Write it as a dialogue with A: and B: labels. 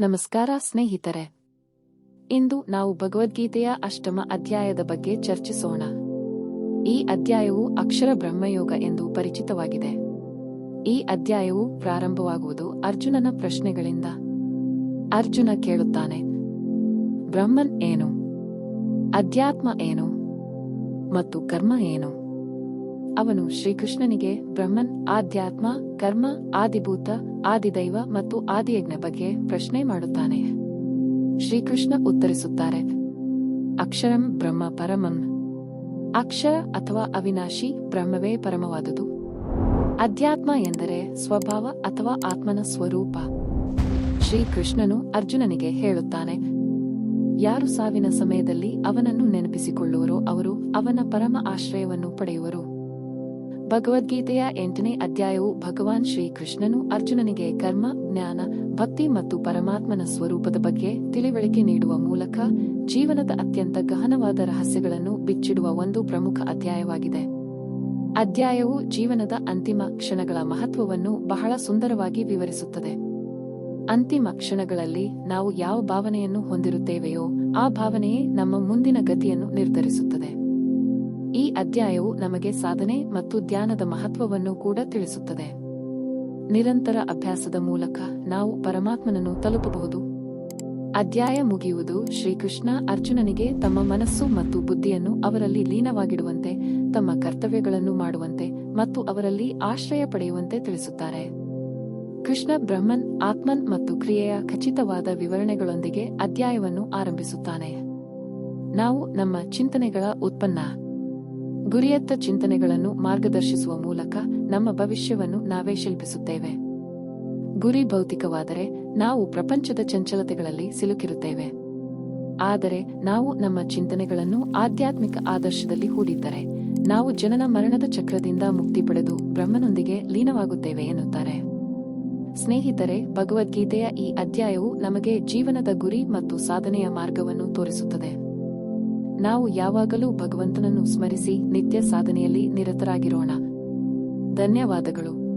A: ನಮಸ್ಕಾರ ಸ್ನೇಹಿತರೆ. ಇಂದು ನಾವು ಭಗವದ್ಗೀತೆಯ ಅಷ್ಟಮ ಅಧ್ಯಾಯದ ಬಗ್ಗೆ ಚರ್ಚಿಸೋಣ. ಈ ಅಧ್ಯಾಯವು ಅಕ್ಷರ ಬ್ರಹ್ಮಯೋಗ ಎಂದು ಪರಿಚಿತವಾಗಿದೆ. ಈ ಅಧ್ಯಾಯವು ಪ್ರಾರಂಭವಾಗುವುದು ಅರ್ಜುನನ ಪ್ರಶ್ನೆಗಳಿಂದ. ಅರ್ಜುನ ಕೇಳುತ್ತಾನೆ, ಬ್ರಹ್ಮನ್ ಏನು? ಅಧ್ಯಾತ್ಮ ಏನು? ಮತ್ತು ಕರ್ಮ ಏನು? ಅವನು ಶ್ರೀಕೃಷ್ಣನಿಗೆ ಬ್ರಹ್ಮನ್, ಆಧ್ಯಾತ್ಮ, ಕರ್ಮ, ಆದಿಭೂತ, ಆದಿದೈವ ಮತ್ತು ಆದಿಯಜ್ಞ ಬಗ್ಗೆ ಪ್ರಶ್ನೆ ಮಾಡುತ್ತಾನೆ. ಶ್ರೀಕೃಷ್ಣ ಉತ್ತರಿಸುತ್ತಾರೆ. ಅಕ್ಷರಂ ಬ್ರಹ್ಮ ಪರಮಂ. ಅಕ್ಷರ ಅಥವಾ ಅವಿನಾಶಿ ಬ್ರಹ್ಮವೇ ಪರಮವಾದುದು. ಅಧ್ಯಾತ್ಮ ಎಂದರೆ ಸ್ವಭಾವ ಅಥವಾ ಆತ್ಮನ ಸ್ವರೂಪ. ಶ್ರೀಕೃಷ್ಣನು ಅರ್ಜುನನಿಗೆ ಹೇಳುತ್ತಾನೆ. ಯಾರು ಸಾವಿನ ಸಮಯದಲ್ಲಿ ಅವನನ್ನು ನೆನಪಿಸಿಕೊಳ್ಳುವರೋ ಅವರು ಅವನ ಪರಮ ಆಶ್ರಯವನ್ನು ಪಡೆಯುವರು. ಭಗವದ್ಗೀತೆಯ ಎಂಟನೇ ಅಧ್ಯಾಯವು ಭಗವಾನ್ ಶ್ರೀಕೃಷ್ಣನು ಅರ್ಜುನನಿಗೆ ಕರ್ಮ, ಜ್ಞಾನ, ಭಕ್ತಿ ಮತ್ತು ಪರಮಾತ್ಮನ ಸ್ವರೂಪದ ಬಗ್ಗೆ ತಿಳಿವಳಿಕೆ ನೀಡುವ ಮೂಲಕ ಜೀವನದ ಅತ್ಯಂತ ಗಹನವಾದ ರಹಸ್ಯಗಳನ್ನು ಬಿಚ್ಚಿಡುವ ಒಂದು ಪ್ರಮುಖ ಅಧ್ಯಾಯವಾಗಿದೆ. ಅಧ್ಯಾಯವು ಜೀವನದ ಅಂತಿಮ ಕ್ಷಣಗಳ ಮಹತ್ವವನ್ನು ಬಹಳ ಸುಂದರವಾಗಿ ವಿವರಿಸುತ್ತದೆ. ಅಂತಿಮ ಕ್ಷಣಗಳಲ್ಲಿ ನಾವು ಯಾವ ಭಾವನೆಯನ್ನು ಹೊಂದಿರುತ್ತೇವೆಯೋ ಆ ಭಾವನೆಯೇ ನಮ್ಮ ಮುಂದಿನ ಗತಿಯನ್ನು ನಿರ್ಧರಿಸುತ್ತದೆ. ಈ ಅಧ್ಯಾಯವು ನಮಗೆ ಸಾಧನೆ ಮತ್ತು ಧ್ಯಾನದ ಮಹತ್ವವನ್ನು ಕೂಡ ತಿಳಿಸುತ್ತದೆ. ನಿರಂತರ ಅಭ್ಯಾಸದ ಮೂಲಕ ನಾವು ಪರಮಾತ್ಮನನ್ನು ತಲುಪಬಹುದು. ಅಧ್ಯಾಯ ಮುಗಿಯುವುದು ಶ್ರೀಕೃಷ್ಣ ಅರ್ಜುನನಿಗೆ ತಮ್ಮ ಮನಸ್ಸು ಮತ್ತು ಬುದ್ಧಿಯನ್ನು ಅವರಲ್ಲಿ ಲೀನವಾಗಿಡುವಂತೆ, ತಮ್ಮ ಕರ್ತವ್ಯಗಳನ್ನು ಮಾಡುವಂತೆ ಮತ್ತು ಅವರಲ್ಲಿ ಆಶ್ರಯ ಪಡೆಯುವಂತೆ ತಿಳಿಸುತ್ತಾರೆ. ಕೃಷ್ಣ ಬ್ರಹ್ಮನ್, ಆತ್ಮನ್ ಮತ್ತು ಕ್ರಿಯೆಯ ಖಚಿತವಾದ ವಿವರಣೆಗಳೊಂದಿಗೆ ಅಧ್ಯಾಯವನ್ನು ಆರಂಭಿಸುತ್ತಾನೆ. ನಾವು ನಮ್ಮ ಚಿಂತನೆಗಳ ಉತ್ಪನ್ನ. ಗುರಿಯತ್ತ ಚಿಂತನೆಗಳನ್ನು ಮಾರ್ಗದರ್ಶಿಸುವ ಮೂಲಕ ನಮ್ಮ ಭವಿಷ್ಯವನ್ನು ನಾವೇ ಶಿಲ್ಪಿಸುತ್ತೇವೆ. ಗುರಿ ಭೌತಿಕವಾದರೆ ನಾವು ಪ್ರಪಂಚದ ಚಂಚಲತೆಗಳಲ್ಲಿ ಸಿಲುಕಿರುತ್ತೇವೆ. ಆದರೆ ನಾವು ನಮ್ಮ ಚಿಂತನೆಗಳನ್ನು ಆಧ್ಯಾತ್ಮಿಕ ಆದರ್ಶದಲ್ಲಿ ಹೂಡಿದ್ದರೆ, ನಾವು ಜನನ ಮರಣದ ಚಕ್ರದಿಂದ ಮುಕ್ತಿ ಪಡೆದು ಬ್ರಹ್ಮನೊಂದಿಗೆ ಲೀನವಾಗುತ್ತೇವೆ ಎನ್ನುತ್ತಾರೆ. ಸ್ನೇಹಿತರೆ, ಭಗವದ್ಗೀತೆಯ ಈ ಅಧ್ಯಾಯವು ನಮಗೆ ಜೀವನದ ಗುರಿ ಮತ್ತು ಸಾಧನೆಯ ಮಾರ್ಗವನ್ನು ತೋರಿಸುತ್ತದೆ. ನಾವು ಯಾವಾಗಲೂ ಭಗವಂತನನ್ನು ಸ್ಮರಿಸಿ ನಿತ್ಯ ಸಾಧನೆಯಲ್ಲಿ ನಿರತರಾಗಿರೋಣ. ಧನ್ಯವಾದಗಳು.